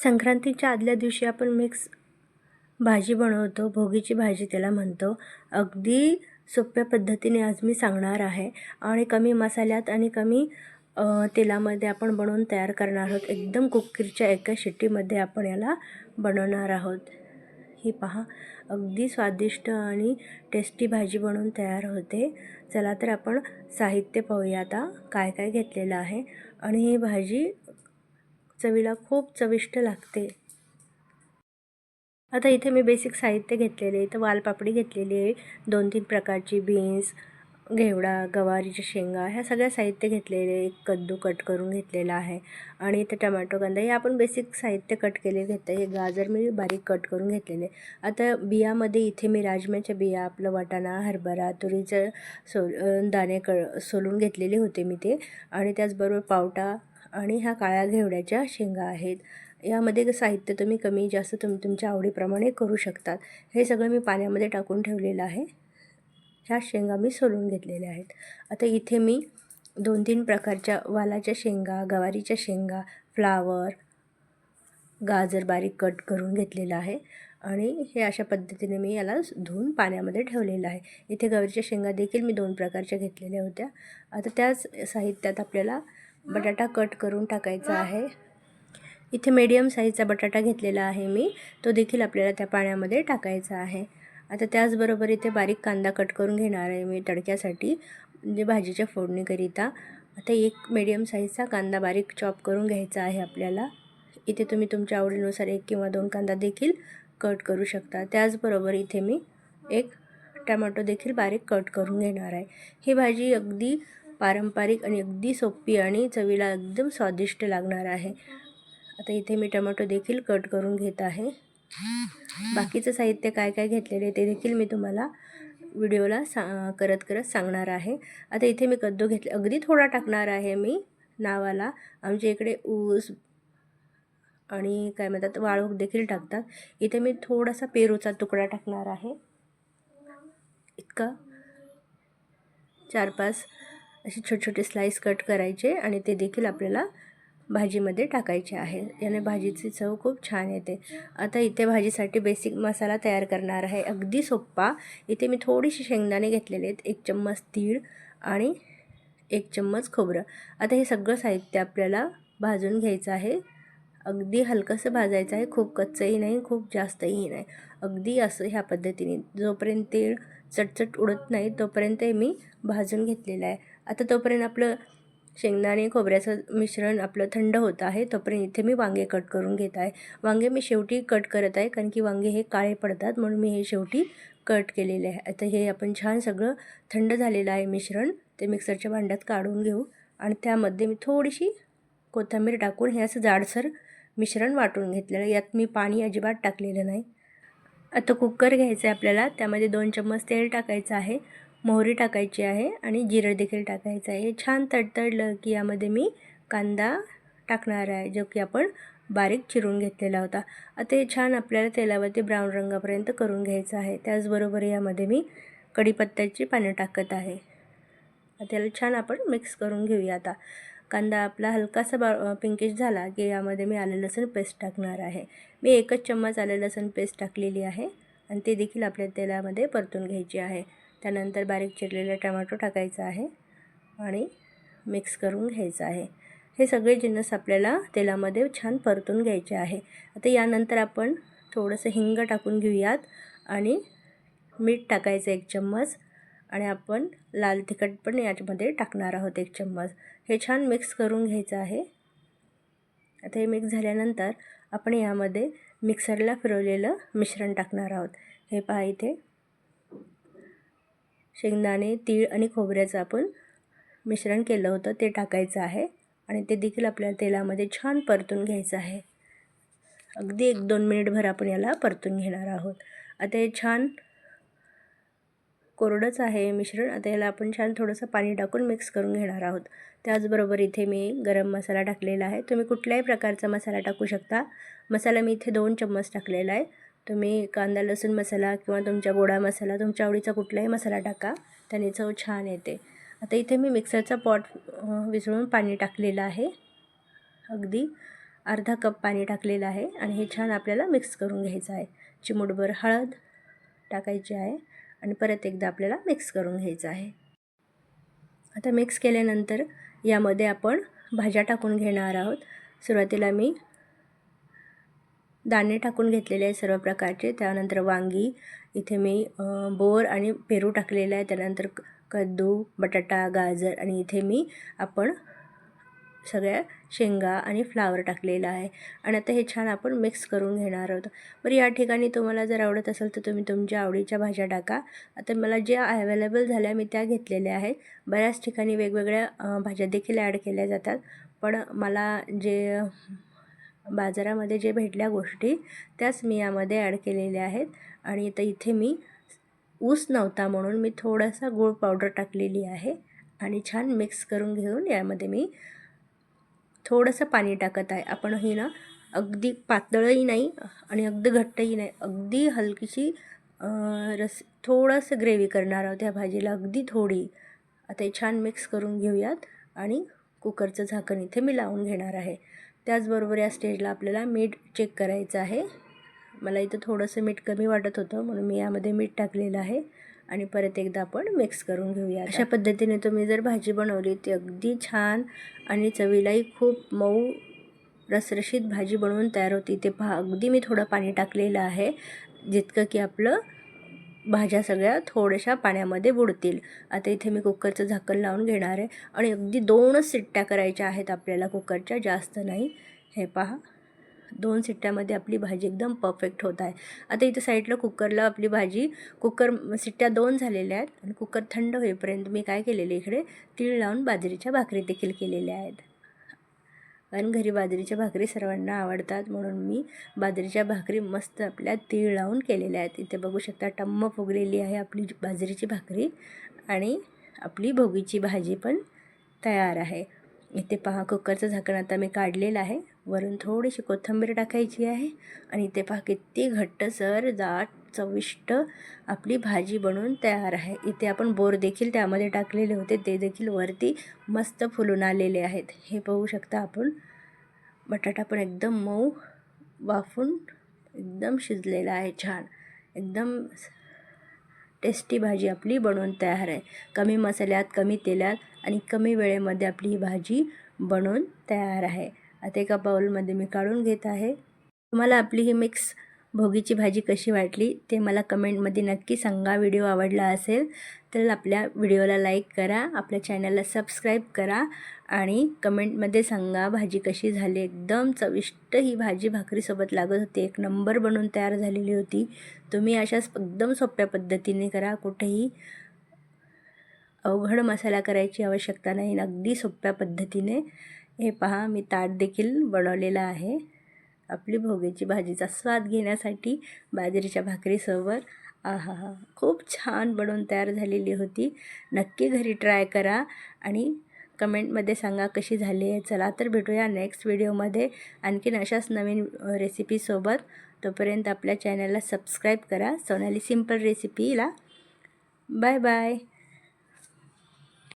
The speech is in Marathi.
संक्रांतीच्या आदल्या दिवशी आपण मिक्स भाजी बनवतो. भोगीची भाजी त्याला म्हणतो. अगदी सोप्या पद्धतीने आज मी सांगणार आहे. आणि कमी मसाल्यात आणि कमी तेलामध्ये आपण बनवून तयार करणार आहोत. एकदम कुक्करच्या एका शिट्टीमध्ये आपण याला बनवणार आहोत. ही पहा. अगदी स्वादिष्ट आणि टेस्टी भाजी बनवून तयार होते. चला तर आपण साहित्य पाहूया आता काय काय घेतलेलं आहे. आणि ही भाजी चवीला खूप चविष्ट लागते. आता इथे मी बेसिक साहित्य घेतलेले आहे. वालपापडी घेतलेली आहे. दोन तीन प्रकारची बीन्स घेवडा गवारीच्या शेंगा ह्या सगळ्या साहित्य घेतलेले एक कद्दू कट करून घेतलेला आहे. आणि इथे टमॅटो कांदा हे आपण बेसिक साहित्य कट केले घेतं हे गाजर मी बारीक कट करून घेतलेले आता बियामध्ये इथे मी राजम्याच्या बिया आपलं वाटाणा हरभरा तुरीचं सो दाणे क सोलून घेतलेले होते मी ते. आणि त्याचबरोबर पावटा आणि ह्या काळ्या घेवड्याच्या शेंगा आहेत. यामध्ये साहित्य तुम्ही कमी जास्त तुम तुमच्या आवडीप्रमाणे करू शकतात. हे सगळं मी पाण्यामध्ये टाकून ठेवलेलं आहे. ह्या शेंगा मी सोलून घेतलेल्या आहेत. आता इथे मी दोन तीन प्रकारच्या वालाच्या शेंगा गवारीच्या शेंगा फ्लावर गाजर बारीक कट करून घेतलेलं आहे. आणि हे अशा पद्धतीने मी याला धुवून पाण्यामध्ये ठेवलेलं आहे. इथे गवारीच्या शेंगा देखील मी दोन प्रकारच्या घेतलेल्या होत्या. आता त्याच साहित्यात आपल्याला बटाटा कट करून टाकायचा आहे. इथे मीडियम साईजचा बटाटा घेतलेला आहे मी. तो देखील आपल्याला त्या पाण्यामध्ये टाकायचा आहे. आता त्याचबरोबर इथे बारीक कांदा कट करून घेणार आहे मी तडक्यासाठी म्हणजे भाजीच्या फोडणीकरिता. आता एक मीडियम साईजचा कांदा बारीक चॉप करून घ्यायचा आहे आपल्याला. इथे तुम्ही तुमच्या आवडीनुसार एक किंवा दोन कांदा देखील कट करू शकता. त्याचबरोबर इथे मी एक टमॅटो देखील बारीक कट करून घेणार आहे. ही भाजी अगदी पारंपरिक आणि अगदी सोपी आणि चवीला एकदम स्वादिष्ट लागणार आहे. आता इथे मी टमॅटो देखील कट करून घेत आहे. बाकीचं साहित्य काय काय घेतलेले ते देखील मी तुम्हाला व्हिडिओला सा करत करत सांगणार आहे. आता इथे मी कद्दू घेतले अगदी थोडा टाकणार आहे मी नावाला. आमच्या इकडे ऊस आणि काय म्हणतात वाळूक देखील टाकतात. इथे मी थोडासा पेरूचा तुकडा टाकणार आहे. इतका चार पाच असे छोटे छोटे स्लाईस कट करायचे आणि ते देखील आपल्याला भाजीमध्ये टाकायचे आहे. याने भाजीची चव खूप छान येते. आता इथे भाजीसाठी बेसिक मसाला तयार करणार आहे. अगदी सोप्पा. इथे मी थोडीशी शेंगदाणे घेतलेले आहेत. एक चम्मच तीळ आणि एक चम्मच खोबरं. आता हे सगळं साहित्य आपल्याला भाजून घ्यायचं आहे. अगदी हलकंसं भाजायचं आहे. खूप कच्चंही नाही खूप जास्तही नाही. अगदी असं ह्या पद्धतीने. जोपर्यंत तेळ चटचट उडत नाही तोपर्यंत मी भाजून घेतलेलं आहे. आता तोपर्यंत आपलं शेंगदाणे खोबऱ्याचं मिश्रण आपलं थंड होत आहे. तोपर्यंत इथे मी वांगे कट करून घेत आहे. वांगे मी शेवटी कट करत आहे कारण की वांगे हे काळे पडतात म्हणून मी हे शेवटी कट केलेले आहे. आता हे आपण छान सगळं थंड झालेलं आहे मिश्रण. ते मिक्सरच्या भांड्यात काढून घेऊ. आणि त्यामध्ये मी थोडीशी कोथिंबीर टाकून हे असं जाडसर मिश्रण वाटून घेतलेलं यात मी पाणी अजिबात टाकलेलं नाही. आता कुकर घ्यायचं आहे आपल्याला. त्यामध्ये दोन चम्मच तेल टाकायचं आहे. मोहरी टाकायची आहे आणि जिरं देखील टाकायचं आहे. हे छान तडतडलं की यामध्ये मी कांदा टाकणार आहे जो की आपण बारीक चिरून घेतलेला होता. आता हे छान आपल्याला तेलावरती ब्राऊन रंगापर्यंत करून घ्यायचं आहे. त्याचबरोबर यामध्ये मी कढीपत्त्याची पानं टाकत आहे. त्याला छान आपण मिक्स करून घेऊया आता. कांदा आपला हलकासा बा पिंकिश झाला की यामध्ये मी आलं लसूण पेस्ट टाकणार आहे. मी एकच चम्मच आलं लसूण पेस्ट टाकलेली आहे आणि ते देखील आपल्या तेलामध्ये परतून घ्यायची आहे. त्यानंतर बारीक चिरलेला टमॅटो टाकायचा आहे आणि मिक्स करून घ्यायचं आहे. हे सगळे जिन्नस आपल्याला तेलामध्ये छान परतून घ्यायचे आहे. आता यानंतर आपण थोडंसं हिंग टाकून घेऊयात आणि मीठ टाकायचं एक चम्मच आणि आपण लाल तिखट पण याच्यामध्ये टाकणार आहोत एक चम्मच. हे छान मिक्स करून घ्यायचं आहे. आता हे मिक्स झाल्यानंतर आपण यामध्ये मिक्सरला फिरवलेलं मिश्रण टाकणार आहोत. हे पहा इथे शेंगदाणे तीळ आणि खोबऱ्याचं आपण मिश्रण केलं होतं ते टाकायचं आहे. आणि ते देखील आपल्याला तेलामध्ये छान परतून घ्यायचं आहे. अगदी एक दोन मिनिटभर आपण याला परतून घेणार आहोत. आता हे छान कोरडंच आहे मिश्रण. आता याला आपण छान थोडंसं पाणी टाकून मिक्स करून घेणार आहोत. त्याचबरोबर इथे मी गरम मसाला टाकलेला आहे. तुम्ही कुठल्याही प्रकारचा मसाला टाकू शकता. मसाला मी इथे दोन चम्मच टाकलेला आहे. तुम्ही कांदा लसूण मसाला किंवा तुमच्या गोडा मसाला तुमच्या आवडीचा कुठलाही मसाला टाका त्याने चव छान येते. आता इथे मी मिक्सरचा पॉट विसळून पाणी टाकलेलं आहे. अगदी अर्धा कप पाणी टाकलेलं आहे आणि हे छान आपल्याला मिक्स करून घ्यायचं आहे. चिमूटभर हळद टाकायची आहे आणि परत एकदा आपल्याला मिक्स करून घ्यायचं आहे. आता मिक्स केल्यानंतर यामध्ये आपण भाज्या टाकून घेणार आहोत. सुरुवातीला मी दाणे टाकून घेतलेले आहे सर्व प्रकारचे. त्यानंतर वांगी इथे मी बोर आणि पेरू टाकलेला आहे त्यानंतर कद्दू बटाटा गाजर आणि इथे मी आपण सगळ्या शेंगा आणि फ्लावर टाकलेला आहे. आणि आता हे छान आपण मिक्स करून घेणार आहोत. बरं या ठिकाणी तुम्हाला जर आवडत असेल तर तुम्ही तुमच्या आवडीच्या भाज्या टाका. आता मला ज्या अवेलेबल झाल्या मी त्या घेतलेल्या आहेत. बऱ्याच ठिकाणी वेगवेगळ्या भाज्या देखील ॲड केल्या जातात. पण मला जे बाजारामध्ये जे भेटल्या गोष्टी त्याच मी यामध्ये ॲड केलेल्या आहेत. आणि आता इथे मी ऊस नव्हता म्हणून मी थोडासा गूळ पावडर टाकलेली आहे. आणि छान मिक्स करून घेऊन यामध्ये मी थोडंसं पाणी टाकत आहे. आपण ही ना अगदी पातळही नाही आणि अगदी घट्टही नाही अगदी हलकीशी रस थोडंसं ग्रेव्ही करणार आहोत त्या भाजीला अगदी थोडी. आता हे छान मिक्स करून घेऊयात आणि कुकरचं झाकण इथे मी लावून घेणार आहे. त्याचबरोबर या स्टेजला आपल्याला मीठ चेक करायचं आहे. मला इथं थोडंसं मीठ कमी वाटत होतं म्हणून मी यामध्ये मीठ टाकलेलं आहे आणि परत एकदा आपण मिक्स करून घेऊया. अशा पद्धतीने तुम्ही जर भाजी बनवली ती अगदी छान आणि चवीलाही खूप मऊ रसरशीत भाजी बनवून तयार होती ते पहा अगदी मी थोडं पाणी टाकलेलं आहे जितकं की आपलं भाज्या सगळ्या थोड्याशा पाण्यामध्ये बुडतील. आता इथे मी कुकरचं झाकण लावून घेणार आहे. आणि अगदी दोनच सिट्ट्या करायच्या आहेत आपल्याला कुकरच्या जास्त नाही. हे पहा. दोन सिट्ट्यामध्ये आपली भाजी एकदम परफेक्ट होत आहे. आता इथं साईडला कुकरला आपली भाजी कुकर सिट्ट्या दोन झालेल्या आहेत. आणि कुकर थंड होईपर्यंत मी काय केलेले इकडे? तीळ लावून बाजरीच्या भाकरी देखील केलेल्या आहेत. कारण घरी बाजरीच्या भाकरी सर्वांना आवडतात म्हणून मी बाजरीच्या भाकरी मस्त आपल्या तीळ लावून केलेल्या आहेत. इथे बघू शकता टम्म फुगलेली आहे आपली बाजरीची भाकरी आणि आपली भोगीची भाजी पण तयार आहे. इथे पहा कुकरचं झाकण आता मी काढलेलं आहे. वरून थोडीशी कोथिंबीर टाकायची आहे आणि इथे पहा किती घट्टसर चविष्ट आपली भाजी बनवून तयार आहे. इथे आपण बोर देखील त्यामध्ये टाकलेले होते. ते देखील वरती मस्त फुलून आलेले आहेत. हे पाहू शकता आपण. बटाटा पण एकदम मऊ वाफून एकदम शिजलेला आहे. छान. एकदम टेस्टी भाजी आपली बनवून तयार आहे. कमी मसाल्यात कमी तेलात आणि कमी वेळेमध्ये आपली ही भाजी बनवून तयार आहे. आता एका बाउलमध्ये मी काढून घेत आहे. तुम्हाला आपली ही मिक्स भोगीची भाजी कशी वाटली ते मला कमेंटमध्ये नक्की सांगा. व्हिडिओ आवडला असेल तर आपल्या व्हिडिओला लाईक करा आपल्या चॅनलला सबस्क्राईब करा आणि कमेंटमध्ये सांगा भाजी कशी झाली. एकदम चविष्ट ही भाजी भाकरीसोबत लागत होती. एक नंबर बनून तयार झालेली होती. तुम्ही अशाच एकदम सोप्या पद्धतीने करा. कुठेही अवघड मसाला करायची आवश्यकता नाही. अगदी सोप्या पद्धतीने. हे पहा मी ताट देखील बनवलेलं आहे. आपली भोगीची भाजीचा स्वाद घेण्यासाठी बाजरीच्या भाकरीसोबत. आहा हा खूप छान बनवून तयार झालेली होती. नक्की घरी ट्राय करा आणि कमेंटमध्ये सांगा कशी झाली आहे. चला तर भेटूया नेक्स्ट व्हिडिओमध्ये आणखीन अशाच नवीन रेसिपीसोबत तोपर्यंत आपल्या चॅनलला सबस्क्राईब करा. सोनाली सिंपल रेसिपीला बाय बाय